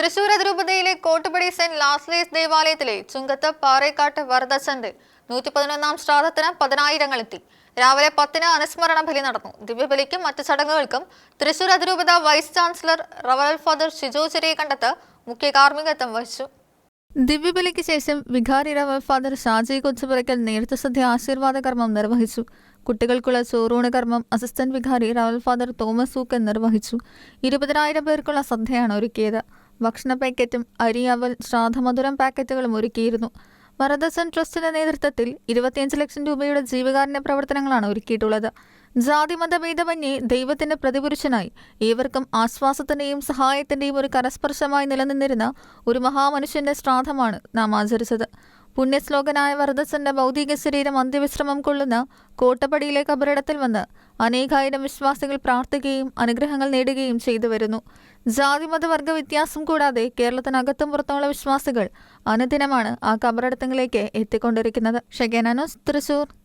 തൃശൂർ അതിരൂപതയിലെ കോട്ടുപടി സെന്റ് ലാസ്ലേസ് ദേവാലയത്തിലെ ചുങ്കത്ത് പാറേക്കാട്ട് വരദച്ചന്റെ നൂറ്റി പതിനൊന്നാം ശ്രാദ്ധത്തിന് പതിനായിരങ്ങൾ എത്തി രാവിലെ പത്തിന് അനുസ്മരണ ബലി നടന്നു. ദിവ്യബലിക്കും മറ്റു ചടങ്ങുകൾക്കും തൃശൂർ അതിരൂപത vice chancellor Rev father Shijo Cheriyakandath മുഖ്യ കാർമ്മികത്വം വഹിച്ചു. ദിവ്യബലിക്ക് ശേഷം വികാരി റവൽ ഫാദർ ഷാജി കൊച്ചുപുരയ്ക്കൽ നേതൃത്വ സദ്യ ആശീർവാദ കർമ്മം നിർവഹിച്ചു. കുട്ടികൾക്കുള്ള ചോറൂണ് കർമ്മം അസിസ്റ്റന്റ് വികാരി റവൽ ഫാദർ തോമസ് ഊക്കൻ നിർവഹിച്ചു. ഇരുപതിനായിരം പേർക്കുള്ള സദ്യയാണ് ഒരുക്കിയത്. ഭക്ഷണ പാക്കറ്റും അരി അവൽ ശ്രാദ്ധമധുരം പാക്കറ്റുകളും ഒരുക്കിയിരുന്നു. വരദസൻ ട്രസ്റ്റിന്റെ നേതൃത്വത്തിൽ ഇരുപത്തിയഞ്ച് ലക്ഷം രൂപയുടെ ജീവകാരുണ്യ പ്രവർത്തനങ്ങളാണ് ഒരുക്കിയിട്ടുള്ളത്. ജാതിമത ഭേദമന്യേ ദൈവത്തിന്റെ പ്രതിപുരുഷനായി ഏവർക്കും ആശ്വാസത്തിന്റെയും സഹായത്തിന്റെയും ഒരു കരസ്പർശമായി നിലനിന്നിരുന്ന ഒരു മഹാമനുഷ്യന്റെ ശ്രാദ്ധമാണ് നാം ആചരിച്ചത്. പുണ്യശ്ലോകനായ വരദസന്റെ ഭൗതിക ശരീരം അന്ത്യവിശ്രമം കൊള്ളുന്ന കോട്ടപ്പടിയിലെ കബറിടത്തിൽ വന്ന് അനേകായിരം വിശ്വാസികൾ പ്രാർത്ഥിക്കുകയും അനുഗ്രഹങ്ങൾ നേടുകയും ചെയ്തു വരുന്നു. ജാതിമത വർഗ വ്യത്യാസം കൂടാതെ കേരളത്തിനകത്തും പുറത്തുമുള്ള വിശ്വാസികൾ അനുദിനമാണ് ആ കബറിടത്തിലേക്ക് എത്തിക്കൊണ്ടിരിക്കുന്നത്. ഷെഗേനാനോസ് തൃശൂർ.